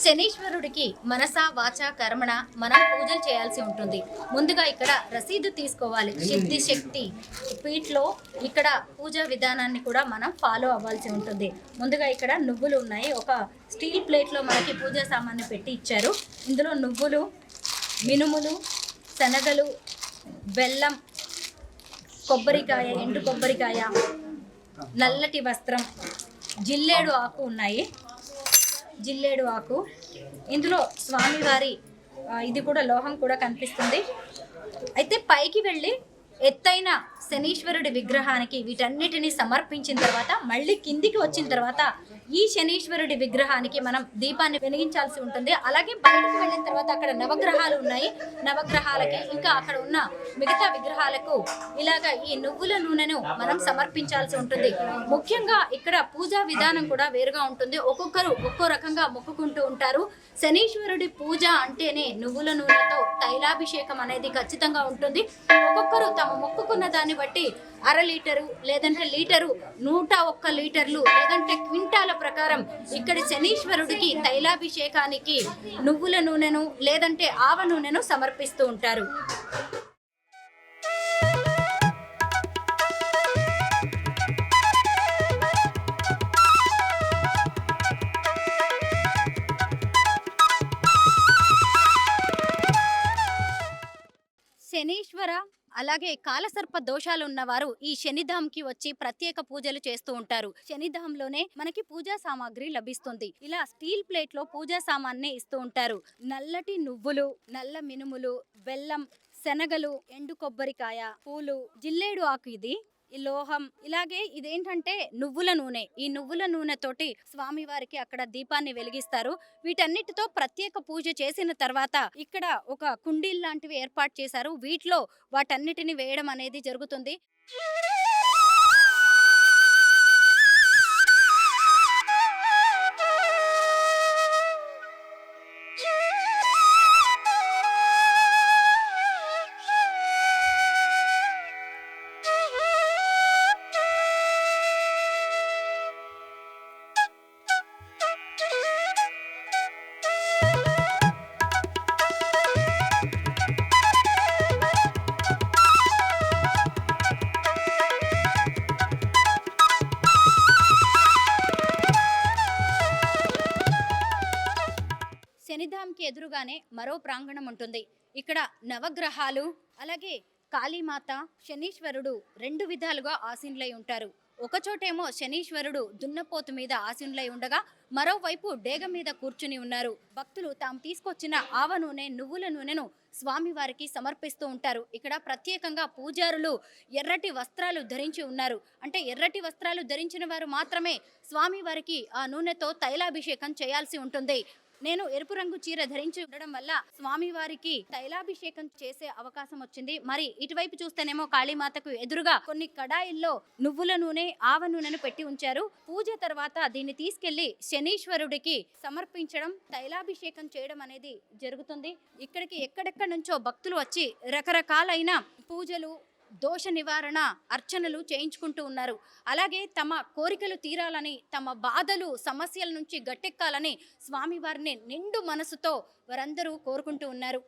శనీశ్వరుడికి మనస వాచ కర్మణ మనం పూజలు చేయాల్సి ఉంటుంది. ముందుగా ఇక్కడ రసీదు తీసుకోవాలి. సిద్ధి శక్తి. పీట్లో ఇక్కడ పూజా విధానాన్ని కూడా మనం ఫాలో అవ్వాల్సి ఉంటుంది. ముందుగా ఇక్కడ నువ్వులు ఉన్నాయి. ఒక స్టీల్ ప్లేట్లో మనకి పూజా సామాన్ని పెట్టి ఇచ్చారు. ఇందులో నువ్వులు మినుములు శనగలు బెల్లం కొబ్బరికాయ ఎండు కొబ్బరికాయ నల్లటి వస్త్రం జిల్లేడు ఆకు ఉన్నాయి. జిల్లేడు ఆకు. ఇందులో స్వామివారి ఇది కూడా లోహం కూడా కనిపిస్తుంది. అయితే పైకి వెళ్ళి ఎత్తైన శనీశ్వరుడి విగ్రహానికి వీటన్నిటిని సమర్పించిన తర్వాత మళ్ళీ కిందికి వచ్చిన తర్వాత ఈ శనీశ్వరుడి విగ్రహానికి మనం దీపాన్ని వెలిగించాల్సి ఉంటుంది. అలాగే బయటకు వెళ్ళిన తర్వాత అక్కడ నవగ్రహాలు ఉన్నాయి. నవగ్రహాలకి ఇంకా అక్కడ ఉన్న మిగతా విగ్రహాలకు ఇలాగ ఈ నువ్వుల నూనెను మనం సమర్పించాల్సి ఉంటుంది. ముఖ్యంగా ఇక్కడ పూజా విధానం కూడా వేరుగా ఉంటుంది. ఒక్కొక్కరు ఒక్కో రకంగా మొక్కుకుంటూ ఉంటారు. శనీశ్వరుడి పూజ అంటేనే నువ్వుల నూనెతో తైలాభిషేకం అనేది ఖచ్చితంగా ఉంటుంది. ఒక్కొక్కరు తమ మొక్కుకున్న దాన్ని కాబట్టి అర లీటరు లేదంటే లీటరు నూట ఒక్క లీటర్లు లేదంటే క్వింటాల ప్రకారం ఇక్కడి శనీశ్వరుడికి తైలాభిషేకానికి నువ్వుల నూనెను లేదంటే ఆవ నూనెను సమర్పిస్తూ ఉంటారు. శనీశ్వర అలాగే కాలసర్ప దోషాలు ఉన్నవారు ఈ శనిధాంకి వచ్చి ప్రత్యేక పూజలు చేస్తూ ఉంటారు. శనిధాంలోనే మనకి పూజా సామాగ్రి లభిస్తుంది. ఇలా స్టీల్ ప్లేట్లో పూజా సామాన్ని ఇస్తూ ఉంటారు. నల్లటి నువ్వులు నల్ల మినుములు బెల్లం శనగలు ఎండు కొబ్బరికాయ పూలు జిల్లేడు ఆకు ఇది ఈ లోహం. ఇలాగే ఇదేంటంటే నువ్వుల నూనె. ఈ నువ్వుల నూనెతోటి స్వామివారికి అక్కడ దీపాన్ని వెలిగిస్తారు. వీటన్నిటితో ప్రత్యేక పూజ చేసిన తర్వాత ఇక్కడ ఒక కుండీల్ లాంటివి ఏర్పాటు చేశారు. వీటిలో వాటన్నిటిని వేయడం అనేది జరుగుతుంది. శనిధాంకి ఎదురుగానే మరో ప్రాంగణం ఉంటుంది. ఇక్కడ నవగ్రహాలు అలాగే కాళీమాత శనీశ్వరుడు రెండు విధాలుగా ఆసీనులై ఉంటారు. ఒకచోటేమో శనీశ్వరుడు దున్నపోతు మీద ఆసీనులై ఉండగా మరోవైపు డేగ మీద కూర్చుని ఉన్నారు. భక్తులు తాము తీసుకొచ్చిన ఆవ నూనె నువ్వుల నూనెను స్వామివారికి సమర్పిస్తూ ఉంటారు. ఇక్కడ ప్రత్యేకంగా పూజారులు ఎర్రటి వస్త్రాలు ధరించి ఉన్నారు. అంటే ఎర్రటి వస్త్రాలు ధరించిన వారు మాత్రమే స్వామివారికి ఆ నూనెతో తైలాభిషేకం చేయాల్సి ఉంటుంది. నేను ఎరుపు రంగు చీర ధరించి ఉండడం వల్ల స్వామివారికి తైలాభిషేకం చేసే అవకాశం వచ్చింది. మరి ఇటువైపు చూస్తేనేమో కాళీమాతకు ఎదురుగా కొన్ని కడాయిల్లో నువ్వుల నూనె ఆవ నూనెను పెట్టి ఉంచారు. పూజ తర్వాత దీన్ని తీసుకెళ్ళి శనీశ్వరుడికి సమర్పించడం తైలాభిషేకం చేయడం అనేది జరుగుతుంది. ఇక్కడికి ఎక్కడెక్కడి నుంచో భక్తులు వచ్చి రకరకాలైన పూజలు దోష నివారణ అర్చనలు చేయించుకుంటూ ఉన్నారు. అలాగే తమ కోరికలు తీరాలని తమ బాధలు సమస్యల నుంచి గట్టెక్కాలని స్వామివారిని నిండు మనసుతో వారందరూ కోరుకుంటూ ఉన్నారు.